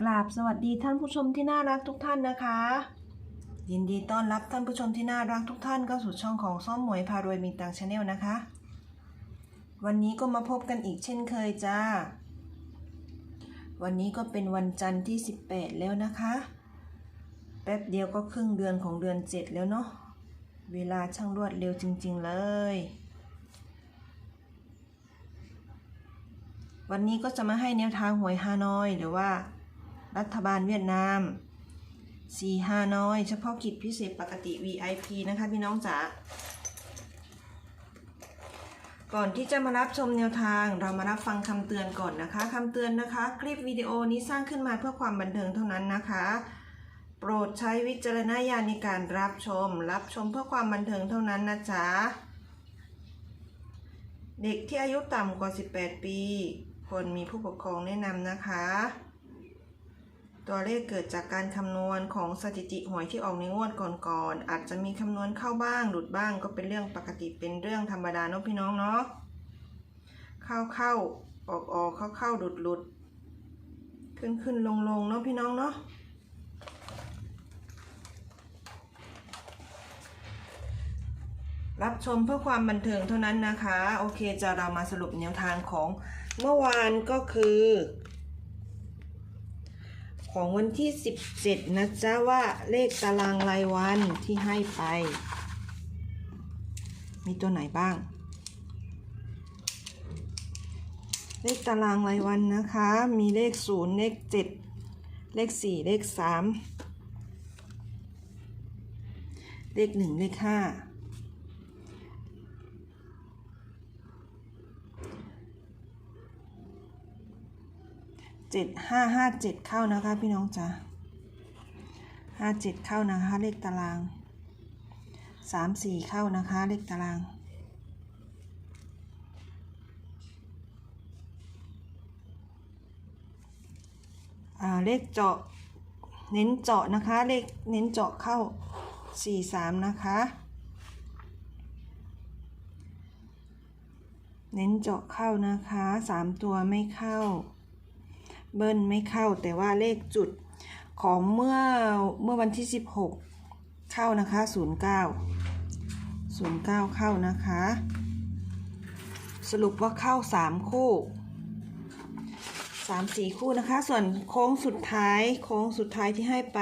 กราบสวัสดีท่านผู้ชมที่น่ารักทุกท่านนะคะ ยินดีต้อนรับท่านผู้ชมที่น่ารักทุกท่านเข้าสู่ช่องของซ่อมหมวยพารวยมีตังชาแนลนะคะ วันนี้ก็มาพบกันอีกเช่นเคยจ้า วันนี้ก็เป็นวันจันทร์ที่ 18 แล้วนะคะ แป๊บเดียวก็ครึ่งเดือนของเดือน 7 แล้วเนาะเวลาช่างรวดเร็วจริง ๆ เลยวันนี้ก็จะมาให้แนวทางหวยฮานอยหรือว่า รัฐบาลเวียดนามสีฮานอย เฉพาะกิจพิเศษปกติ VIP นะคะพี่น้องจ๋าก่อนที่จะมารับชมแนวทาง เรามารับฟังคำเตือนก่อนนะคะคำเตือนนะคะ คลิปวิดีโอนี้สร้างขึ้นมาเพื่อความบันเทิงเท่านั้นนะคะ โปรดใช้วิจารณญาณในการรับชม รับชมเพื่อความบันเทิงเท่านั้นนะจ๊ะเด็กที่อายุต่ำกว่า 18 ปี ควรมีผู้ปกครองแนะนำนะคะ ตัวเลขเกิดจากการคำนวณของสถิติหวยที่ออกในงวดก่อนๆอาจจะมีคำนวณเข้าบ้างหลุดบ้างก็เป็นเรื่องปกติเป็นเรื่องธรรมดาเนาะพี่น้องเนาะเข้าเข้าออกออกเข้าเข้าหลุดหลุดขึ้นขึ้นลงลงเนาะพี่น้องเนาะรับชมเพื่อความบันเทิงเท่านั้นนะคะ โอเคจะเรามาสรุปแนวทางของเมื่อวานก็คือ ของวันที่ 17 นะจ๊ะว่าเลขตารางรายวันที่ให้ไป มีตัวไหนบ้าง เลขตารางรายวันนะคะ มีเลข 0 เลข 7 เลข 4 เลข 3 เลข 1 เลข 5 เจ็ดห้าห้าเจ็ดเข้านะคะ พี่น้องจ๋าห้าเจ็ดเข้านะคะ เลขตารางสามสี่เข้านะคะ เลขตารางาเลขเจาะเน้นเจาะนะคะ เลขเน้นเจาะเข้าสี่สามนะคะ เน้นเจาะเข้านะคะสามตัวไม่เข้า เบิ้ลไม่เข้าแต่ว่าเลขจุดของเมื่อเมื่อวันที่ 16 เข้านะคะ 09 09 เข้านะคะ สรุปว่าเข้า 3 คู่ 3 4 คู่นะคะ ส่วนโค้งสุดท้ายโค้งสุดท้ายที่ให้ไป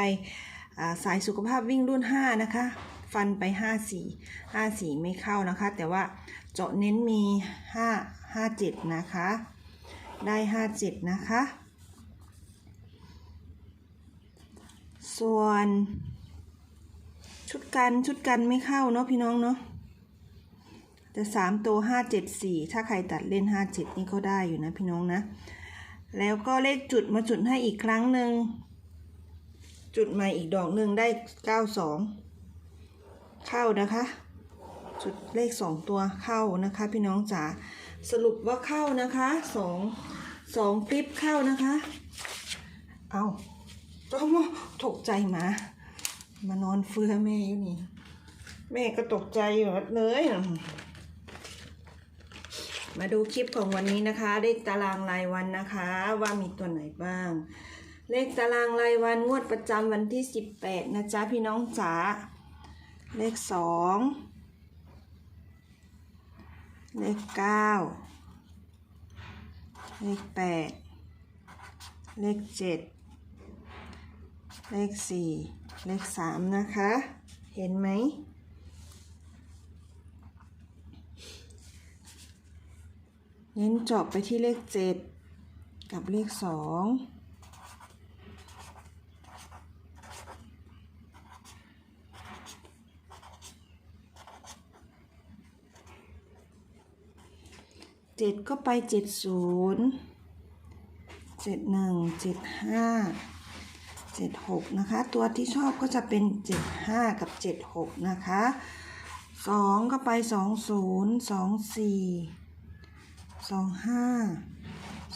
สายสุขภาพวิ่งรุ่น 5 นะคะ ฟันไป 5 4 5 4 ไม่เข้านะคะ แต่ว่าเจาะเน้นมี 5 5 7 นะคะ ได้ 5 7 นะคะ ส่วน ชุดกันชุดกันไม่เข้าเนาะพี่น้องเนาะแต่สามตัวห้าเจ็ดสี่ถ้าใครตัดเล่นห้าเจ็ดนี่ก็ได้อยู่นะพี่น้องนะ แล้วก็เลขจุดมาจุดให้อีกครั้งหนึ่งจุดใหม่อีกดอกหนึ่งได้เก้าสองเข้านะคะจุดเลขสองตัวเข้านะคะ พี่น้องจ๋าสรุปว่าเข้านะคะสองสองคลิปเข้านะคะ เอา ก็มตกใจหมามานอนเฟื้อแม่อยู่นี่ แม่ก็ตกใจอยู่เลยอะมาดูคลิปของวันนี้นะคะ เลขตารางรายวันนะคะ ว่ามีตัวไหนบ้าง เลขตารางรายวันงวดประจำวันที่ 18 นะจ๊ะพี่น้องจ๋าเลขสองเลขเก้าเลขแปดเลขเจ็ด เลขสี่เลขสามนะคะ เห็นไหม เน้นเจาะไปที่เลขเจ็ดกับเลขสองเจ็ดก็ไปเจ็ดศูนย์เจ็ดหนึ่งเจ็ดห้า 76 นะคะ ตัวที่ชอบก็จะเป็น 75 กับ 76 นะคะ 2 ก็ไป 20 24 25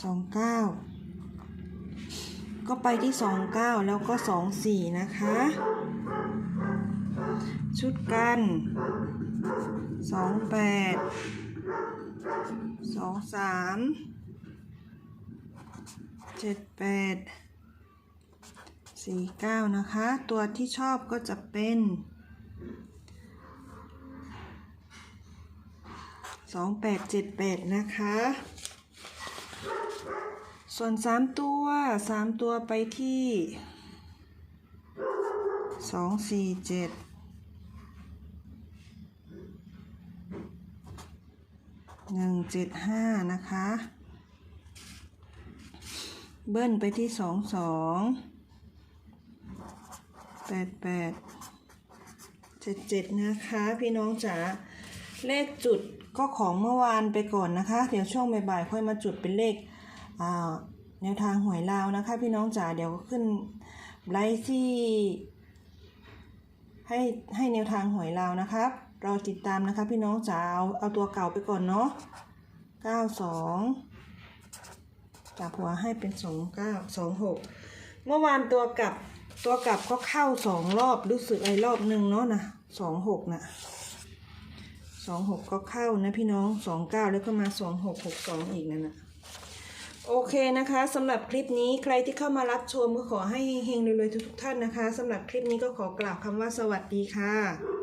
29 ก็ไปที่ 29 แล้วก็ 24 นะคะ ชุดกัน 28 23 78 สี่เก้านะคะ ตัวที่ชอบก็จะเป็นสองแปดเจ็ดแปดนะคะ ส่วนสามตัวสามตัวไปที่สองสี่เจ็ดหนึ่งเจ็ดห้านะคะ เบิ้ลไปที่สองสอง แปดแปดเจ็ดเจ็ดนะคะพี่น้องจ๋าเลขจุดก็ของเมื่อวานไปก่อนนะคะ เดี๋ยวช่วงบ่ายๆค่อยมาจุดเป็นเลขอ่าแนวทางหวยลาวนะคะ พี่น้องจ๋าเดี๋ยวขึ้นไลฟ์ที่ให้ให้แนวทางหวยลาวนะครับเราติดตามนะคะพี่น้องจ๋าเอาเอาตัวเก่าไปก่อนเนาะเก้าสองจับหัวให้เป็นสองเก้าสองหกเมื่อวานตัวกลับ ตัวกลับก็เข้าสองรอบรู้สึกไอ้รอบหนึ่งเนาะนะสองหกนะสองหกก็เข้านะพี่น้องสองเก้าแล้วก็มาสองหกหกสองอีกนั่นนะโอเคนะคะสำหรับคลิปนี้ใครที่เข้ามารับชมก็ขอให้เฮงๆรวยๆทุกๆท่านนะคะสำหรับคลิปนี้ก็ขอกล่าวคำว่าสวัสดีค่ะ